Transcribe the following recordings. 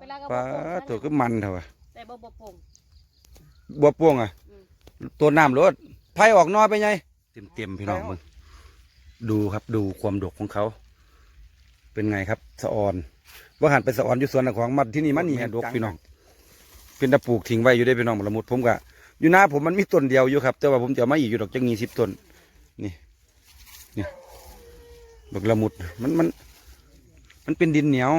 เวลาก็ปลาบ่โป่งตัวก็มันเถอะวะแต่บ่บ่โป่ง บัวป่วงอะ อืม ตัวน้ำรถไผ่ออกน้อยไปไงเต็มเต็มๆพี่น้องมึงดูครับดูความดกของเขา เป็นไงครับ สะออนว่าหันไปสะออนอยู่สวนของมัดที่นี่มันนี่ฮะดกพี่น้อง เป็นตะปลูกทิ้งไว้อยู่ได้พี่น้องละมุดผมกะอยู่หน้าผมมันมีต้นเดียวอยู่ครับ แต่ว่าผมจะเอามาอีกอยู่ดอกจังงีสิบต้นนี่นี่บักละมุดมันมัน มันเป็นดินเหนียว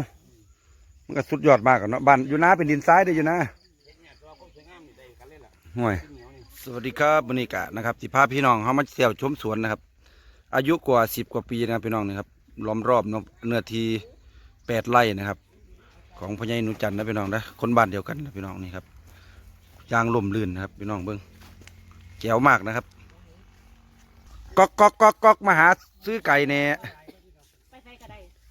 มันก็สุดยอดมากอะเนาะบ้านอยู่นาเป็นดินทรายได้อยู่นะห่วยสวัสดีครับบรรยากาศนะครับสิพาพี่น้องเขามาเที่ยวชมสวนนะครับ อายุกว่าสิบกว่าปีนะครับพี่น้องนะครับล้อมรอบเนาะเนื้อที่แปดไร่นะครับ ของพญายนุจันทร์นะพี่น้องนะคนบ้านเดียวกันนะพี่น้องนี่ครับยางล่มลื่นนะครับพี่น้องเบิ้งแจ๋วมากนะครับก๊อกก๊อกก๊อกก๊อกมาหาซื้อไก่แหน่ไปใส่ก็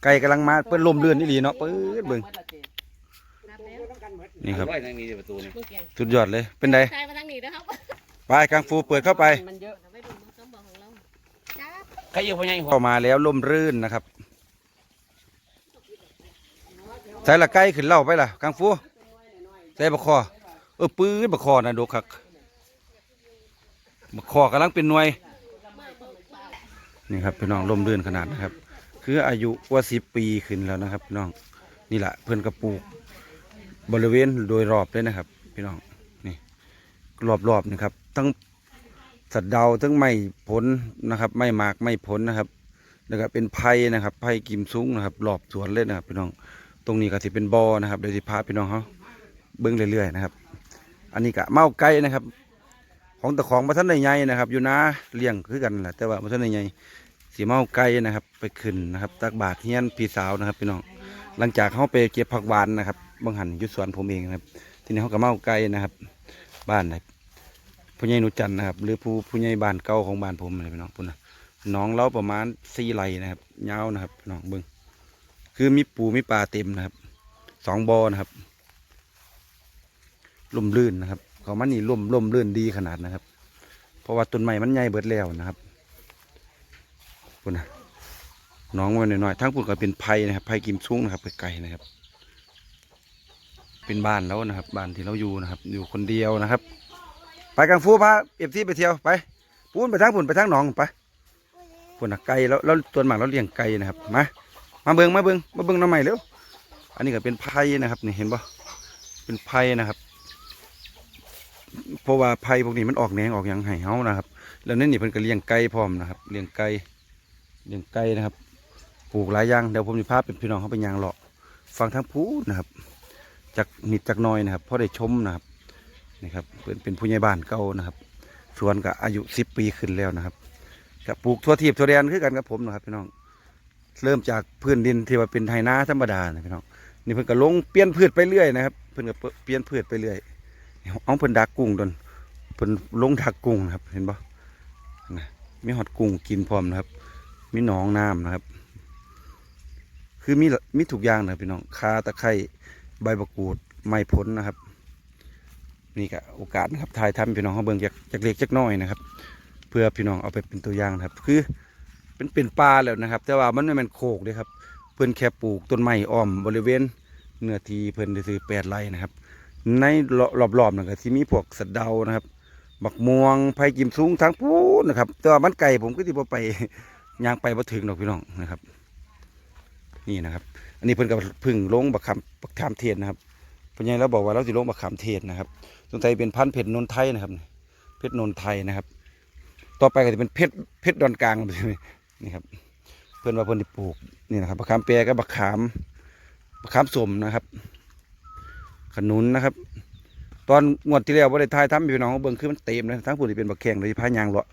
ได้ไก่กำลังมาเปิ้นล่มลื่นนี่หลีเนาะเปิ้นเบิ้งนับแล้วนี่ครับร้อยทางนี้ประตูนี่ลูกเกียงสุดยอดเลยเป็นไงใส่มาทางนี้นะครับไปกังฟูเปิดเข้าไปมันเยอะไม่ดูมือคำบอกของเราจ้าใครอยู่พ่อใหญ่หัวเข้ามาแล้วล่มรื่นนะครับใส่ละไก่ขึ้นเล่าไปล่ะกังฟูใส่บะคอเออปื้ดบะคอนะดกคักบะคอกำลังเป็นหน่วยนี่ครับพี่น้องล่มรื่นขนาดนะครับ คืออายุกว่าสิบปีขึ้นแล้วนะครับพี่น้องนี่แหละเพื่อนกระปลูกบริเวณโดยรอบเลยนะครับ พี่น้องนี่รอบๆนี่ครับ ทั้งสัตว์ดาวทั้งไม่ผลนะครับ ไม่หมากไม่ผลนะครับแล้วก็เป็นไผ่นะครับไผ่กิมซุ้งนะครับรอบสวนเลยนะครับพี่น้องตรงนี้ก็สิเป็นบ่อนะครับเดี๋ยวสิพาพี่น้องเขาเบิ้งเรื่อยๆนะครับ อันนี้ก็เมาไก่นะครับ ของตะของมาท่านในใหญ่นะครับ อยู่นะเลี้ยงคือกันแหละแต่ว่ามาท่านในใหญ่ สีเมาไก่นะครับ ไปขึ้นนะครับ ตักบาทเฮียนพี่สาวนะครับพี่น้องหลังจากเขาไปเก็บผักหวานนะครับบางหันยุสวนผมเองนะครับ ทีนี้เขาก็เมาไก่นะครับ บ้านไหนผู้ใหญ่หนุจันนะครับ หรือผู้ผู้ใหญ่บ้านเก่าของบ้านผมนะพี่น้องพุ่นนะน้องเราประมาณสี่ไรนะครับยาวนะครับพี่น้องเบิ้งคือมีปูมีปลาเต็มนะครับสองบอนะครับล่มลื่นนะครับเขามันนี่ล่มล่มลื่นดีขนาดนะครับ เพราะว่าต้นไม้มันใหญ่เบิดแล้วนะครับ พุ่นนะน้องมันหน่อยๆทั้งพุ่นก็เป็นไผ่นะครับไผ่กิมซุ้งนะครับไกลๆนะครับ เป็นบ้านแล้วนะครับ บ้านที่เราอยู่นะครับ อยู่คนเดียวนะครับ ไปกังฟูพาเอฟซีไปเที่ยวไปปูนไปทางปุ่นไปทางหนองไปปุ่นนะไก่แล้วแล้วตัวหมากเราเลี้ยงไก่นะครับมามาเบิงมาเบิงมาเบิงน้ำใหม่เร็วอันนี้ก็เป็นไผ่นะครับนี่เห็นปะเป็นไผ่นะครับเพราะว่าไผ่พวกนี้มันออกแหนงออกหยังไห้เฮานะครับ แล้วนั่นนี่เพิ่นก็เลี้ยงไก่พร้อมนะครับเลี้ยงไก่ เลี้ยงไก่นะครับ ปลูกหลายอย่างเดี๋ยวผมจะพาเป็นพี่น้องเขาไปยางเลาะฟังทางพูดนะครับ จากนิดจากน้อยนะครับเพราะได้ชมนะครับนี่ครับเป็นเป็นผู้ใหญ่บ้านเก่านะครับสวนก็อายุสิบปีขึ้นแล้วนะครับกับปลูกทั่วทีบทั่วแดนคือกันกับผมนะครับพี่น้องเริ่มจากพื้นดินที่ว่าเป็นไฮนาธรรมดานะพี่น้องนี่เพิ่นก็ลงเปลี่ยนพืชไปเรื่อยนะครับเพิ่นก็เปลี่ยนพืชไปเรื่อยเอาเพิ่นดักกุ้งดนเพิ่นลงดักกุ้งนะครับเห็นปะนะมีหอดกุ้งกินพร้อมนะครับ มีหนองน้ำนะครับ คือมีมีทุกอย่างนะพี่น้องคาตะไคร้ใบมะกูดไม้ผลนนะครับ นี่ก็โอกาสนะครับถ่ายทำพี่น้องเขาเบิ่งจากจากเล็กจากน้อยนะครับ เพื่อพี่น้องเอาไปเป็นตัวอย่างนะครับ คือเป็นเป็นป่าแล้วนะครับ แต่ว่ามันไม่เป็นโคกเลยครับ เพื่อนแค่ปลูกต้นไม้อ้อมบริเวณเนื้อทีเพื่อนด้ซื้อแปดไร่นะครับ ในรอบๆนั่นก็ที่มีพวกสะเดานะครับบักม่วงไผ่กิมสูงทั้งพูนนะครับ แต่ว่ามันไก่ผมก็ที่พอไป ยางไปบ่ถึงหรอกพี่น้องนะครับ นี่นะครับ อันนี้เพิ่นก็เพึ่งลงบักคำบักขามเทียนนะครับเพญใหญ่เราบอกว่าเราสิลงบักขามเทศนะครับสงสัยเป็นพันเพชรนนทไทยนะครับ เพชรนนทไทยนะครับ ต่อไปก็จะเป็นเพชรเพชรดอนกลางนี่ครับ เพื่อนว่าเพื่อนที่ปลูกนี่นะครับบักขามแปรกับบักขามบักขามสมนะครับ ขนุนนะครับ ตอนงวดที่แล้วว่าได้ทายทำพี่น้องเบิ่งคือมันเต็มเลยทั้งปุ่นที่เป็นบักแข้งเลยพายางเลาะ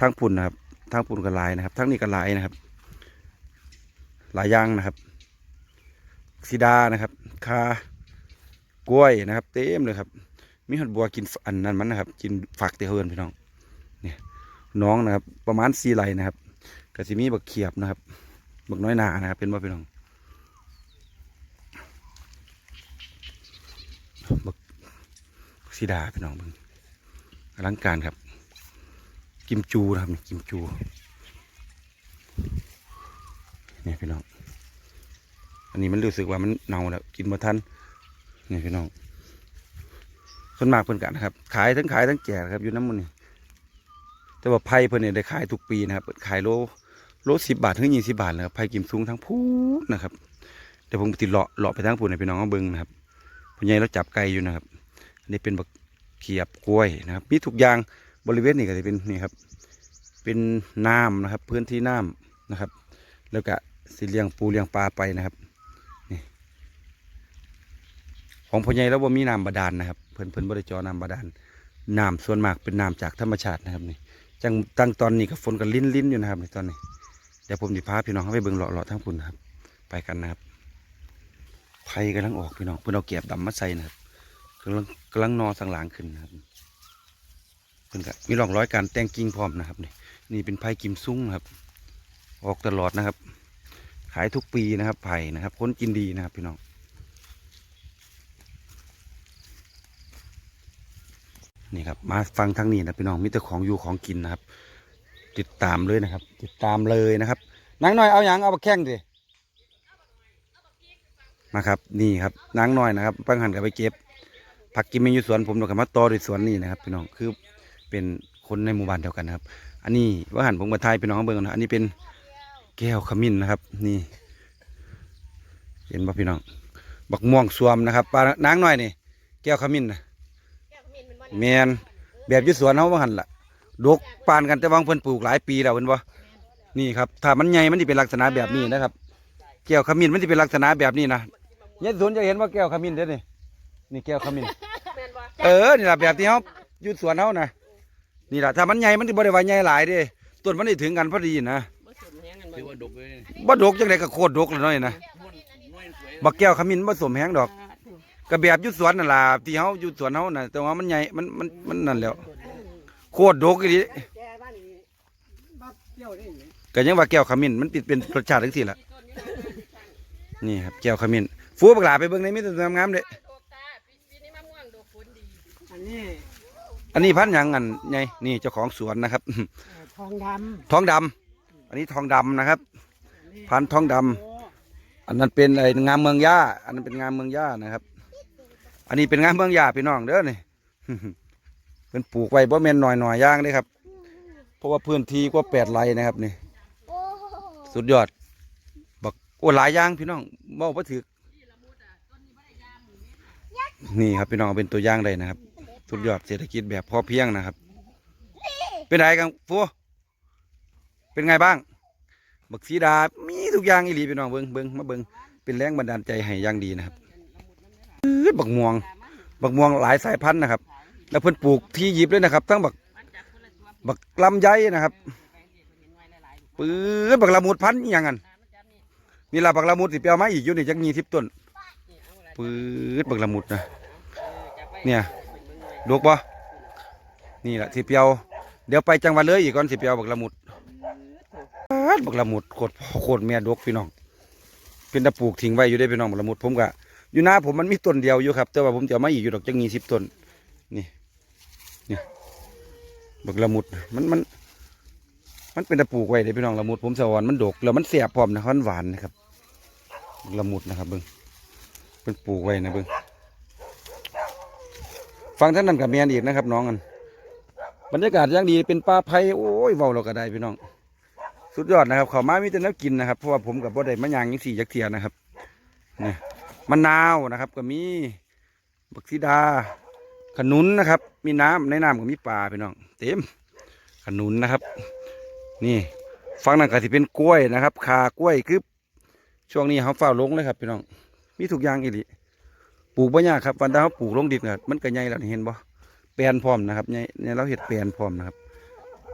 ทั้งปุ่นนะครับ ทั้งปุ่นก็หลายนะครับทั้งนี้ก็หลายนะครับ หลายอย่างนะครับสีดานะครับคากล้วยนะครับ เต็มเลยครับ มีหอดบัวกินอันนั้นมันนะครับ กินฝักเตะเฮินพี่น้องเนี่ยน้องนะครับ ประมาณสี่ไหลนะครับก็สิมีบักเขียบนะครับบักน้อยหนานะครับ เป็นว่าพี่น้องบักสีดาพี่น้องเบิ่งอลังการครับ กิมจูนะครับกิมจูเนี่ยพี่น้องอันนี้มันรู้สึกว่ามันเน่าแล้วกินมาทันนี่พี่น้องส่วนมากเพิ่นกันนะครับ ขายทั้งขายทั้งแจกครับอยู่น้ำมันนี่แต่ว่าไผ่เพิ่นเนี่ยได้ขายทุกปีนะครับขายโลโลสิบบาทถึงยี่สิบาทเลยครับไผ่กิมซุงทั้งพูดนะครับเดี๋ยวผมติดเลาะเลาะไปทั้งพูดให้พี่น้องเขาเบิ่งนะครับผู้ใหญ่เราจับไก่อยู่นะครับอันนี้เป็นบักเขียบกล้วยนะครับมีทุกอย่าง บริเวณนี้ก็จะเป็นนี่ครับ เป็นน้ำนะครับ พื้นที่น้ำนะครับ แล้วก็สิเลี้ยงปูเลี้ยงปลาไปนะครับนี่ของพ่อใหญ่แล้วว่ามีน้ำบาดาลนะครับ เพิ่นเพิ่นบริจอน้ำบาดาลน้ำส่วนมากเป็นน้ำจากธรรมชาตินะครับนี่จังตั้งตอนนี้กับฝนกับลิ้นลิ้นอยู่นะครับในตอนนี้เดี๋ยวผมจะพาพี่น้องเข้าไปเบิ่งเลาะเลาะทั้งปุ่นนะครับ ไปกันนะครับไผ่กำลังออกพี่น้องเพิ่นเอาเก็บดำมาใส่นะครับกำลังกำลังนอสังหลางขึ้นนะครับ เพิ่นก็มีร่องรอยการแต่งกิ่งพร้อมนะครับนี่นี่เป็นไผ่กิมซุ้งนะครับ ออกตลอดนะครับ ขายทุกปีนะครับไผ่นะครับคนกินดีนะครับพี่น้องนี่ครับมาฟังทางนี้นะพี่น้องมีแต่ของอยู่ของกินนะครับ ติดตามเลยนะครับ ติดตามเลยนะครับนางน้อยเอาอย่างเอาไปแข่งดิมาครับนี่ครับนางน้อยนะครับปังหันกับไปเก็บผักกินเมนูสวนผมเดี๋ยวกับมาต่อด้วยสวนนี่นะครับพี่น้องคือ เป็นคนในหมู่บ้านเดียวกันนะครับ อันนี้ว่าหันผมกับไทยพี่น้องเบิ่งนะอันนี้เป็นแก้วขมิ้นนะครับ นี่ เห็นป่ะพี่น้อง บักม่วงสวมนะครับปลานางน้อยนี่แก้วขมิ้นนะแก้วขมิ้นมันบ่แมนแบบอยุสวนเขาว่าหันละดกปานกันแต่วางเพิ่นปลูกหลายปีแล้วเพิ่นบ่นี่ครับถ้ามันใหญ่มันจะเป็นลักษณะแบบนี้นะครับ แก้วขมิ้นมันจะเป็นลักษณะแบบนี้นะเนี่ยสวนจะเห็นว่าแก้วขมิ้นเด้อนี่นี่แก้วขมิ้นแม่นบ่เออนี่แหละแบบที่เขาอยุสวนเขานะ นี่แหละถ้ามันใหญ่มันจะบ่ได้ว่าใหญ่หลายเด้ต้นมันได้ถึงกันพอดีนะบ่สมแฮงกันบ่ถือว่าดกเลยเนี่ยบ่ดกจังไดก็โคตรดกเลยน้อยนะม้วนน้อยสวยบักแก้วขมิ้นบ่สมแห้งดอกก็แบบอยุสวนนั่นล่ะที่เขาอยุสวนเขาน่ะแต่ว่ามันใหญ่มันมันมันนั่นแหล้วโคตรดกอีหลีแกบ้านนี้บ้านเที่ยวได้ยังไงก็ยังว่าแก้วขมิ้นมันติดเป็นรสชาติทั้งสี่ละนี่ครับแก้วขมิ้นฟูบักหลาไปเบิ่งในมิตรงามๆเลยโดกตาปีปีนี้มะม่วงดกผลดีอันนี้ อันนี้พันธุ์หยังอันไงนี่เจ้าของสวนนะครับ เอ่อทองดทองดำอันนี้ทองดำนะครับำอันนี้พันธุ์ทองดำโอ้อันนั้นเป็นไอ้งามเมืองย่า อันนั้นเป็นงามเมืองย่านะครับ อันนี้เป็นงามเมืองย่าพี่น้องเด้อนี่ เป็นปลูกไว้บ่แม่นหน่อยหน่อยๆย่างเด้ครับ เพราะว่าพื้นที่กว่าแปดไร่นะครับนี่ สุดยอด บักโอ้หลายอย่างพี่น้องเมาบ่ถือนี่ครับพี่น้องเอาเป็นตัวอย่างได้นะครับ สุดยอดเศรษฐกิจแบบพอเพียงนะครับ เป็นไงกันฟูเป็นไงบ้าง บักสีดา มีทุกอย่างอีหลีพี่น้องเบิงเบิงมาเบิงเป็นแรงบันดาลใจให้อย่างดีนะครับบักม่วง บักม่วงหลายสายพันธุ์นะครับ แล้วเพิ่นปลูกที่หยิบเลยนะครับ ทั้งบักบักลำไยนะครับปื้อบักละมุดพันธุ์อย่างกันนี่ละบักละมุดสิเปียวไมาอีกอยู่นี่จักยี่สิบต้นปื้อบักละมุดนะเนี่ย ดกบ่นี่แหละสิเปียว เดี๋ยวไปจังหวัดเลยอีกก่อนสิเปียวบักละมุดบักละมุดโคตรโคตรแม่ดกพี่น้อง เป็นตะปลูกทิ้งไว้อยู่ได้พี่น้องบักละมุดผมก็อยู่หน้าผมมันมีต้นเดียวอยู่ครับ แต่ว่าผมจะเอามาอีกอยู่ดอกจังงี้สิบต้นนี่นี่บักละมุดมันมัน มันเป็นตะปลูกไว้เลยพี่น้องละมุดผมสวรรค์มันดกแล้วมันเสียบพร้อมนะมันหวานนะครับบักละมุดนะครับเบิ้งเป็นปลูกไว้นะเบิ้ง ฟังท่านนั้นกับเมียนอีกนะครับ น้องกันบรรยากาศย่งดีเป็นป่าไผ่โอ้ยเว้าเราก็ได้พี่น้อง สุดยอดนะครับเขาวมามีแต่น้ำกินนะครับเพราะว่าผมกับบ่ได้มะยางยังสี่ยักเทียนะครับนี่มะนาวนะครับ ก็มีบักซีดา ขนุนนะครับ มีน้ำในน้ำก็มีปลาพี่น้อง เต็ม ขนุนนะครับ นี่ฟังนั่นก็สิเป็นกล้วยนะครับคากล้วยคือช่วงนี้เขาเฝ้าลงเลยครับพี่น้อง มีทุกอย่างอีหลี ปลูกบ่ยากครับวันดาเขาปลูกลงดินก็มันก็ใหญ่แล้วเห็นบ่แปลนพร้อมนะครับใหญ่เนี่ยเราเห็ดแปลนพร้อมนะครับ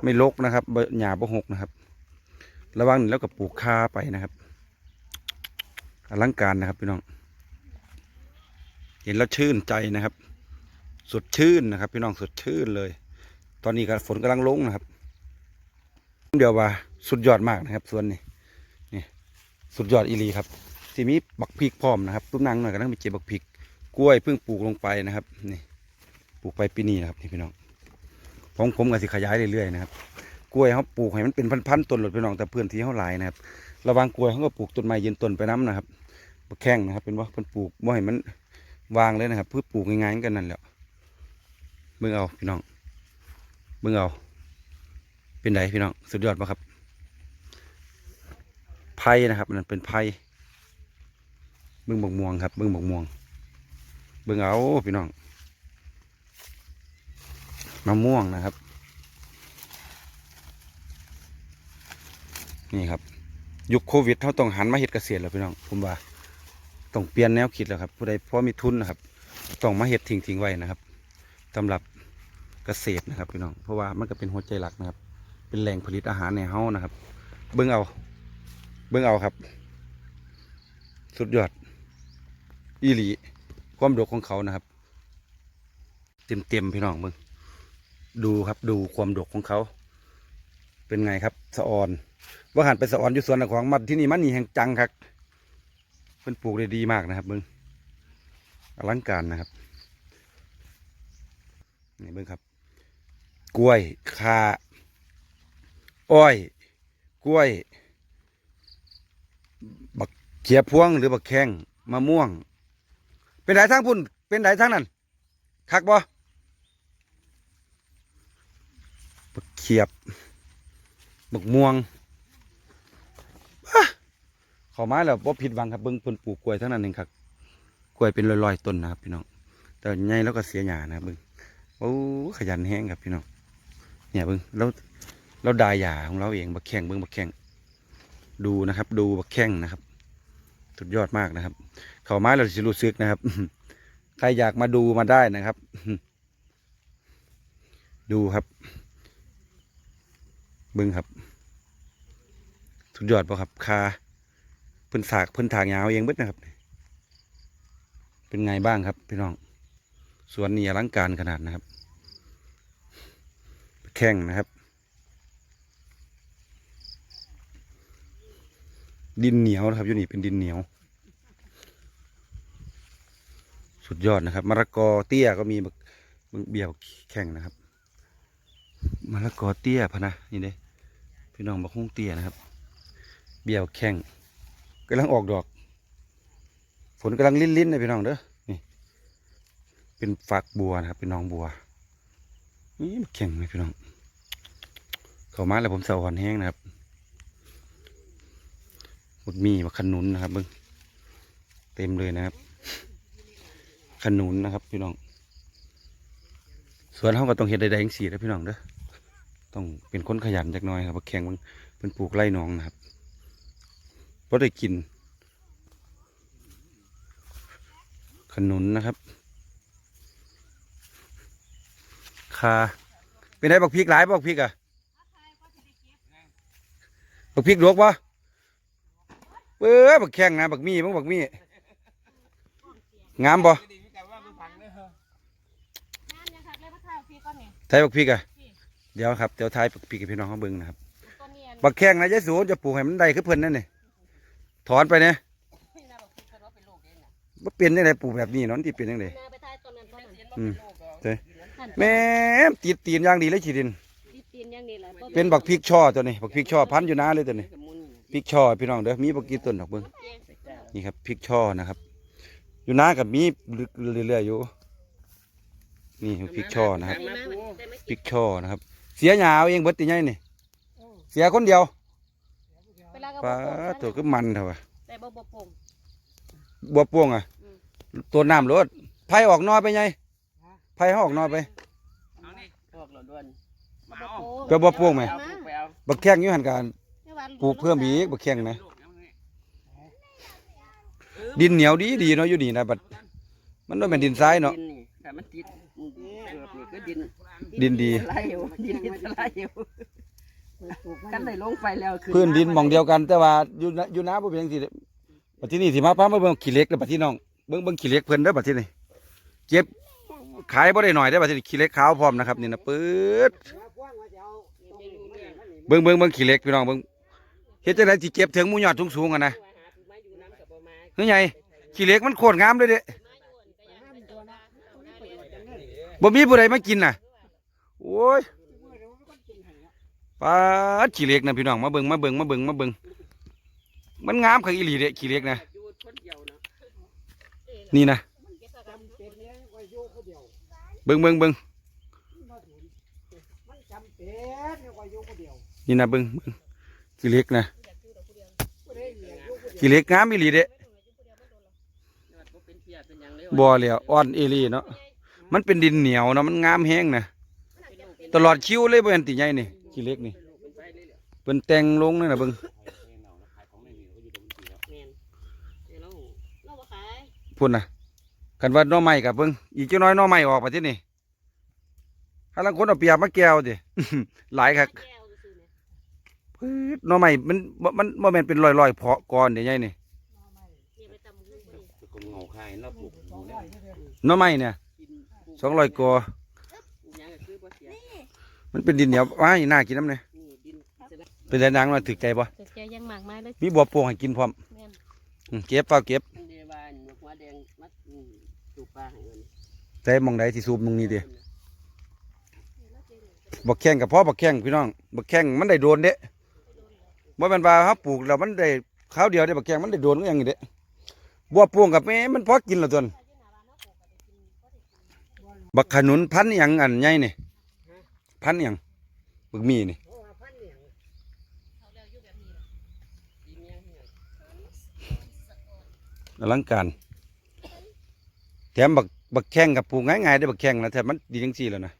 ไม่ลกนะครับหญ้าบ่หกนะครับ ระวังแล้วก็ปลูกคาไปนะครับอลังการนะครับพี่น้อง เห็นแล้วชื่นใจนะครับ สดชื่นนะครับ พี่น้องสดชื่นเลย ตอนนี้ก็ฝนกำลังลงนะครับ เดี๋ยวว่าสุดยอดมากนะครับส่วนนี้นี่สุดยอดอีลีครับที่มีบักพริกพร้อมนะครับตุ้มนางหน่อยก็ต้องมีเจ็บบักพริก กล้วยเพิ่งปลูกลงไปนะครับนี่ปลูกไปปีนี้นะครับนี่พี่น้องผมผมก็สิขยายเรื่อยๆนะครับกล้วยเขาปลูกให้มันเป็นพันๆต้นหลดไปน้องแต่พื้นที่เขาหลายนะครับระวังกล้วยเขาก็ปลูกต้นไม้ยืนต้นไปน้ำนะครับแข้งนะครับ เป็นว่าเพิ่นปลูกบ่ให้มันวางเลยนะครับเพื่อปลูกง่ายๆกันนั่นแหละเบิ่งเอาพี่น้องเบิ่งเอาเป็นไดพี่น้องสุดยอดปะครับไผ่นะครับนั่นเป็นไผ่เบิ่งบกม่วงครับเบิ่งบกม่วง เบิ่งเอาพี่น้องมะม่วงนะครับ นี่ครับ ยุคโควิดเขาต้องหันมาเฮ็ดเกษตรแล้วพี่น้องผมว่าต้องเปลี่ยนแนวคิดแล้วครับ ผู้ใดพอมีทุนนะครับต้องมาเฮ็ดทิ้งทิ้งไว้นะครับสำหรับเกษตรนะครับพี่น้องเพราะว่ามันก็เป็นหัวใจหลักนะครับ เป็นแหล่งผลิตอาหารในเฮานะครับ เบิ่งเอา เบิ่งเอาครับ สุดยอดอีหลี ความดกของเขานะครับ เต็มเต็มๆพี่น้องเบิ่งดูครับดูความดกของเขา เป็นไงครับสะออนว่าหันไปสะออนอยู่สวนของมันที่นี่มันนี่แห่งจังครับเพิ่นปลูกได้ดีมากนะครับเบิ่งอลังการนะครับนี่เบิ่งครับ กล้วยคาอ้อย กล้วย บักเขียพวงหรือบักแข้งมะม่วง เป็นไหนทางพุ่น เป็นไหนทางนั้นคักบ่บักเขียบบักม่วงเข้ามาแล้วบ่ผิดหวังครับเบิ่งเพิ่นปลูกกล้วยทั้งนั้นเองครับกล้วยเป็นร้อยๆต้นนะครับพี่น้อง แต่ใหญ่แล้วก็เสียหญ้านะครับเบิ่งโอ้ขยันแห้งครับพี่น้องเนี่ยเบิ่งแล้วเราดายหญ้าของเราเองบักแข้งเบิ่งบักแข้งดูนะครับ ดูบักแข้งนะครับ สุดยอดมากนะครับ เข้ามาเราสิรู้สึกนะครับ ใครอยากมาดูมาได้นะครับ ดูครับบิ้งครับสุดยอดป่ะครับคาเพิ่นสากเพิ่นถางยาวเองเบิดนะครับ เป็นไงบ้างครับ พี่น้องสวนนี้อลังการขนาดนะครับ แข้งนะครับ ดินเหนียวนะครับอยู่นี่เป็นดินเหนียว สุดยอดนะครับมะละกอเตี้ยก็มีบักบักเบี้ยวแข่งนะครับมะละกอเตี้ยพะนะนี่เด้พี่น้องบักฮุ้งเตี้ยนะครับ เบี้ยวแข่งกำลังออกดอก ฝนกำลังลิ้นๆนะพี่น้องเด้อนี่เป็นฝักบัวนะครับเป็นน้องบัวนี่แข่งไหมพี่น้องเข้ามาแล้วผมสะอ่อนแห้งนะครับบักมีบักขนุนนะครับเบิ้งเต็มเลยนะครับ ขนุนนะครับ พี่น้องสวนเขาก็ต้องเห็ดใดๆอย่างสีนะพี่น้องเด้อต้องเป็นคนขยันจักน่อยครับแข่งมันเป็นปลูกไร่หนองนะครับเพราะได้กิน ขนุนนะครับคาเป็นไงบักพริกหลายบักพริกอะบักพริกลวกปะเอ้ยบักแข้งนะบักมีบักบักมีงามบ่น้ำ ยังครับเลยมาถ่ายพี่ก่อนนี่ไทยบักพริกอะเดี๋ยวครับเดี๋ยวไทยบักพริกให้พี่น้องเขาเบิ่งนะครับต้นนี้อันบักแข้งนะยายสูจะปลูกให้มันได้คือเพิ่นนั่นนี่ถอนไปเนี่ยนี้นะบอกพี่เขาว่าเป็นโรคเองน่ะบ่เป็นยังไงปลูกแบบนี้เนาะที่เป็นยังไง นาไปถ่ายต้นนั้นต้นนั้นอืม เจ้แม่มติดตีนอย่างดีเลยฉีดิน ดิตีนอย่างนี้แหละเป็นบักพริกช่อตัวนี้บักพริกช่อพันธุ์อยู่นาเลยตัวนี้พริกช่อพี่น้องเด้อมีบักกี่ต้นดอกเบิ่งนี่ครับพริกช่อนะครับ อยู่นากับมีเรื่อยๆอยู่ นี่พริกช่อนะครับพริกช่อนะครับ เสียหยาเอาเองเบิดติใหญ่นี่เสียคนเดียวป้าตัวก็มันเถอะวะแต่บ่บ่โป่งบัวป่วงอะอืมตัวน้ำรถไผ่ออกนอไปไงไผ่เขาออกนอไปเอานี่พวกเราด้วนมาบ่เอาโป่งไปบ่โป่งไหมเอาไปเอาบักแข้งอยู่หันการไม่ว่าปลูกเพิ่มอีกบักแข้งนะลูกเอานี่ดินเหนียวดีดีเนาะอยู่นี่นะบัดมันต้องเป็นดินทรายเนาะ ดินี่แต่มันติดอืมเกือบนี่คือดินดินดีสไลด์อยู่ดินสไลด์อยู่กันได้ลงไปแล้วขึ้พื้นดินหมองเดียวกัน แต่ว่าอยู่นะอยู่น้ำบ่เป็นจังซี่เด้บัดที่นี่สิมาพามาเบิ่งขี้เหล็กเด้อบัดที่น้องเบิ่งเบิ่งขี้เหล็กเพิ่นเด้อบัดที่นี่เก็บขายบ่ได้หน่อยเด้อบัดที่นี่ขี้เหล็กขาวพร้อมนะครับนี่นะปื๊ดกว้างว่าจะเอาตรงนี้เนี่ยมันนี่เบิ่งเบิ่งเบิ่งขี้เหล็กพี่น้องเบิ่งเฮ็ดจังไดสิเก็บถึงหมู่ยอดสูงๆอะนะมาอยู่น้ำกับบ่มาคือไงขี้เหล็กมันโคตรงามเลยเด้มาอยู่ก็ยัง บ่มีผู้ใดมากินน่ะ โอ้ยปลาขี้เล็กนะพี่น้องมาเบิ่งมาเบิ่งมาเบิ่งมาเบิ่งมันงามคักอีหลีเด้ขี้เล็กนะนี่นะเบิ่งเบิ่งเบิ่งนี่นะเบิ่งเบิ่งกี่เล็กนะผู้ใดเหลืออยู่คนเดียวกี่เล็กงามอีหลีเด้บ่เป็นเหลยบ่แล้วอ่อนเอหลีเนาะ มันเป็นดินเหนียวเนาะมันงามแฮงนะตลอดคิวเลยบ่แม่นติใหญ่นี่กี่เล็กนี่เพิ่นแต่งลงนั่นน่ะเบิ่งแม่นเดี๋ยวเราเราบ่ขายพุ่นน่ะกันว่าหน่อไม้กับเบิ่งอีกจักหน้อยหน่อไม้ออกมาที่นี่ถ้าลังคนเอาเปรียบมาแก้วติหลายคักแก้วซื่อๆเนี่ยปื๊ดหน่อไม้มันบ่มันบ่แม่นเป็นร้อยๆเพาะก่อนเด้ใหญ่นี่นี่ไปตำหุ้งพอดีคนเงาคายแล้วปลูกหมูเนี่ยหน่อไม้เนี่ย กินปลูก200กอปลูกหยังก็คือบ่เสียมันเป็นดินเหนียวว้ายน่ากินน้ำเนี่ยนี่ดินเสร็จแล้วเป็นแต่นางว่าถึกใจบ่แต่แกยังมากมายเลยมีบัวโป่งให้กินพร้อมแม่นอืมเก็บเปล่าเก็บมันเดวานหัวแดงมัดอืมสูบปลาให้มันแต่หมองใดที่สูบตรงนี้เด้บักแข้งกับพ่อบักแข้งพี่น้องบักแข้งมันได้โดนเด้บ่แม่นว่าเฮาปลูกแล้วมันได้คราวเดียวได้บักแข้งมันได้โดนก็อย่างนี้เด้บัวโป่งกับแม่มันพอกินและตน บักขนุนพันธุ์หยังอันใหญ่นี่พันธุ์หยังบักมีนี่เนี่ยอลังการแถมบักบักแข้งกับปลูกง่ายๆได้บักแข้งนะแถมมันดีจังซี่แล้วนะ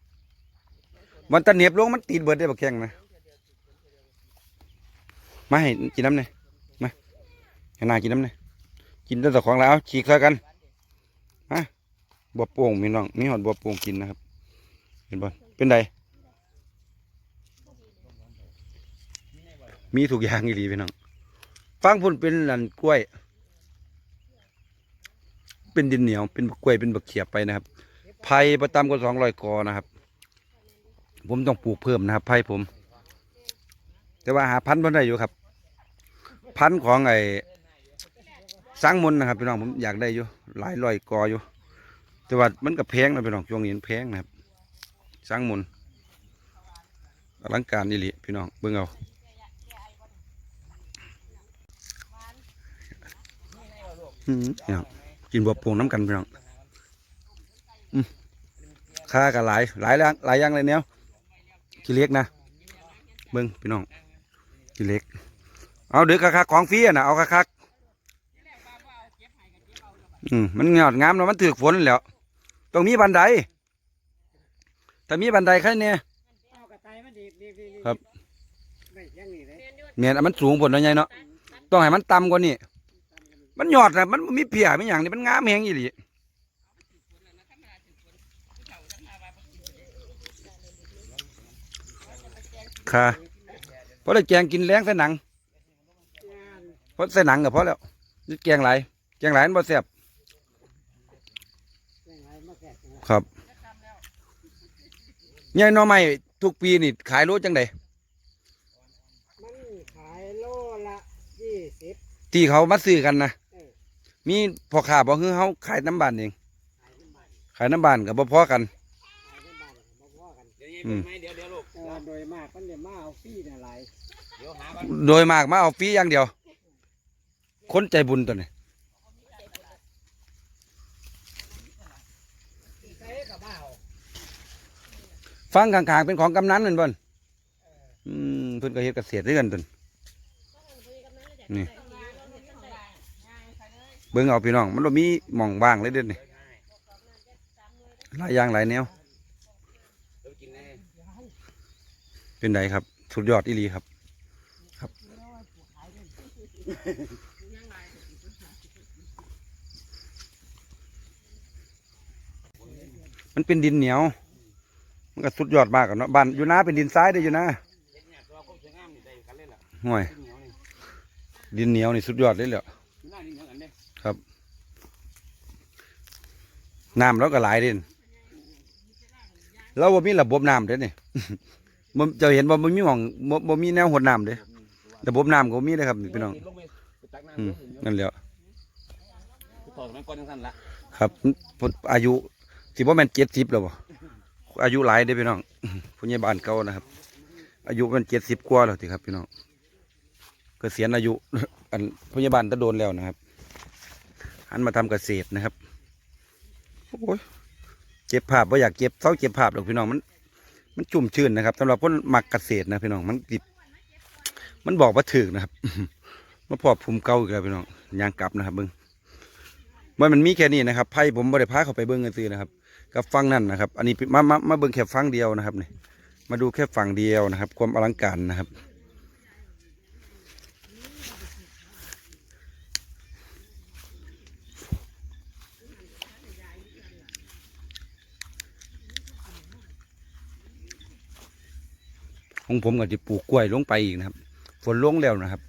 มันตะเหน็บลงมันติดเบิดได้บักแข้งนะมาให้กินน้ำหน่ยมาให้นากินน้ำหน่ยกินด้วยตะของแล้วเอาฉีกแล้วกัน บัวโป่งมีน้องมีหอดบัวโป่งกินนะครับ เห็นบ่เป็นไดมีทุกอย่างอีหลีพี่น้องฟังพุ่นเป็นอันกล้วย เป็นดินเหนียวเป็นบักกล้วยเป็นบักเขียบไปนะครับไผ่ประตามก็สองร้อยกอนะครับ ผมต้องปลูกเพิ่มนะครับไผ่ผม แต่ว่าหาพันธุ์บ่ได้อยู่ครับ พันธุ์ของไอ้สร้างมนนะครับพี่น้องผมอยากได้อยู่หลายร้อยกออยู่ แต่ว่ามันก็แพงนะพี่น้องช่วงนี้มันแพงนะครับ สร้างมนอลังการนี่ลิพี่น้องเบิ่งเอาอืมพี่น้องกินบัวโป่งน้ำกันพี่น้องค่ากันหลายหลายอย่างหลายอย่างเลยเนี้ยกี่เล็กนะเบิ้งพี่น้องกี่เล็ก เอาเดือคักของฟรีอะนะเอาคักอืมมันงอดงามเนาะมันถือฝนแล้ว ต้องมีบันไดแต่มีบันไดแค่เนี้ยเอากระต่ายมันดีดีดีครับไม่ยังนี่เลยเมียนมันสูงผลเนาะไงเนาะต้องให้มันต่ำกว่านี้มันยอดนะมันมีเพียไม่อย่างนี้มันงามแหงอีหลีค่ะเพราะได้แกงกินแรงใส่หนังงานเพราะใส่หนังก็พอแล้วนี่แกงหลายแกงหลายมันบ่แซ่บ ยังไงมาแก่นะ ครับยายหน่อไม้ทุกปีนี่ขายโลจังไดมันขายโลละยี่สิบที่เขามาซื้อกันนะเออมีพ่อค้าบ่คือเฮาขายน้ำบ้านเองขายน้ำมันขายน้ำบ้านก็บ่พอกันขายน้ำมันมาพ่อกันเดี๋ยวนี้เป็นไหมเดี๋ยวเดี๋ยวลูกเออโดยมากมันจะมาเอาฟรีเนี่ยหลายเดี๋ยวหาบ้านโดยมากมาเอาฟรีอย่างเดียว คนใจบุญตัวนี้ ใช้กับบ้าเอา ฟังข้างๆเป็นของกำนันนั่นบ่นอืมเพิ่นก็เฮ็ดเกษตรด้วยกันตัวนี้นี่เบิ่งเอาพี่น้อง มันบ่มีหม่องว่างเลยเด้อนี่หลายอย่างหลายแนวเดี๋ยเป็นไดครับ สุดยอดอีหลีครับ ครับ มันเป็นดินเหนียว มันก็สุดยอดมากอะเนาะบ้านอยู่นาเป็นดินทรายได้ออยู่นะเฮ็ดเนี่ยตัวก็สวยงามนี่ได้กันเลยล่ะห่วยเหนียวนี่ดินเหนียวนี่สุดยอดเลยแหละหน้านี่เหมือนกันเด้น้ำเราก็หลายเด่นเราบ่มีระบบน้ำเด้อนี่บ่เจะเห็นบ่บ่มีหม่องบ่บ่มีแนวหดน้ำเด้ระบบน้ำก็บ่มีเด้อครับนี่พี่น้องลงไปไปตักน้ำอืมเดี๋ยวนั่นแหละถอดมันก่อนจังซั่นละครับเพิ่นอายุสิบ่แม่น70แล้วบ่ อายุหลายเด้พี่น้องผู้ใหญ่บ้านเก่านะครับ อายุมัน70กว่าแล้วติครับพี่น้องเกษียณอายุ อันผู้ใหญ่บ้านตะโดนแล้วนะครับหันมาทำเกษตรนะครับโอ้ยเก็บภาพว่าอยากเก็บเศร้าเก็บภาพหรอกพี่น้องมัน มันชุ่มชื่นนะครับสำหรับคนมักเกษตรนะพี่น้องมันติดมันบอกว่าถึกนะครับมาพอภูมิเก่าอีกแล้วพี่น้องยางกลับนะครับเบิ้งว่ามันมีแค่นี้นะครับไพ่ผมบริพาเข้าไปเบิ้งกันซื้อนะครับ กับฟังนั่นนะครับ อันนี้มามามาเบิ้งแค่ฟังเดียวนะครับนี่มาดูแค่ฝั่งเดียวนะครับ ความอลังการนะครับ ของผมก็จะปลูกกล้วยลงไปอีกนะครับ ฝนลงแล้วนะครับ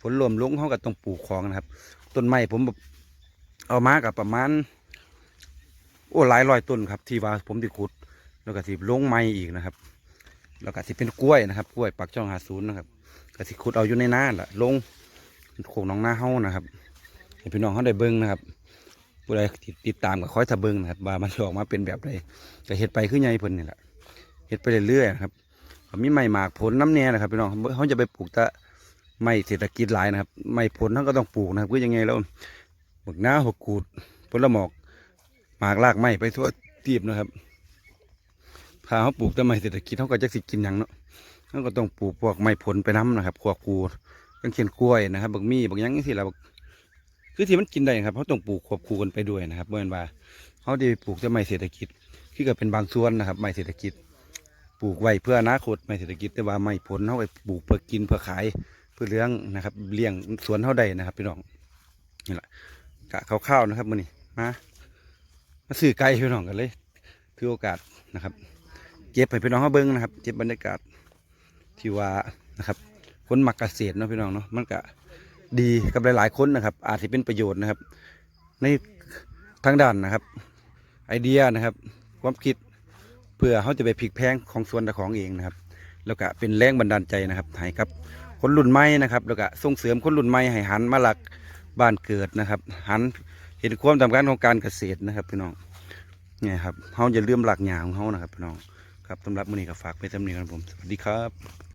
ฝนรวมลงเขาก็ต้องปลูกของนะครับ ต้นไม้ผมแบบเอามากับประมาณ โอ้หลายร้อยต้นครับ ที่ว่าผมติขุด แล้วก็สิลงไม้อีกนะครับ แล้วก็สิเป็นกล้วยนะครับ กล้วยปักช่องหาศูนย์นะครับก็สิขุดเอาอยู่ในน้าแหละลงโขงน้องหน้าเฮานะครับให้พี่น้องเขาได้เบิ้งนะครับผู้ใดติดตามก็คอยถ้าเบิ้งนะครับว่ามันออกมาเป็นแบบใดก็เฮ็ดไปคือไงเพิ่นนี่แหละเฮ็ดไปเรื่อยๆนะครับก็มีไม้หมากผลน้ำแน่นะครับพี่น้องเขาจะไปปลูกแต่ไม้เศรษฐกิจหลายนะครับ ไม้ผลเขาก็ต้องปลูกนะครับคือยังไงแล้วบักน้าหกกูดผลละหมอก หมากลากไม้ไปทั่วทีบนะครับพาเขาปลูกแต่ไม้เศรษฐกิจเขาก็จะสิกินหยังเนาะเขาก็ต้องปลูกพวกไม้ผลไปน้ำนะครับควบคูกันเขียนกล้วยนะครับบักมีบักยังที่เราคือที่มันกินได้ครับเขาต้องปลูกควบคูกันไปด้วยนะครับเมื่อวันว่าเขาได้ปลูกแต่ไม้เศรษฐกิจคือก็เป็นบางส่วนนะครับไม้เศรษฐกิจ ปลูกไว้เพื่ออนาคตไม่เศรษฐกิจแต่ว่าไม่ผลเขาไปปลูกเพื่อกินเพื่อขายเพื่อเลี้ยงนะครับเลี้ยงสวนเขาได้นะครับพี่น้องนี่แหละกะคร่าวๆนะครับมื่อนี้มา มาซื้อไก่พี่น้องกันเลย ถือโอกาสนะครับ เก็บให้พี่น้องเขาเบิ้งนะครับ เก็บบรรยากาศที่ว่านะครับคนมักเกษตรเนาะพี่น้องเนาะมันก็ดีกับหลาย ๆ คนนะครับ อาจจะเป็นประโยชน์นะครับ ในทางด้านนะครับ ไอเดียนะครับ ความคิดเพื่อเขาจะไปพลิกแพงของส่วนเจ้าของเองนะครับ แล้วก็เป็นแรงบันดาลใจนะครับให้กับ คนรุ่นใหม่นะครับ แล้วก็ส่งเสริมคนรุ่นใหม่ให้หันมาหลักบ้านเกิดนะครับ หัน เห็นความสำคัญของการเกษตรนะครับพี่น้องเนี่ยครับเขาจะเลื่อมหลักหยาของเขานะครับพี่น้องครับสำหรับมื้อนี้ก็ฝากไปสำเนียงกับผมสวัสดีครับ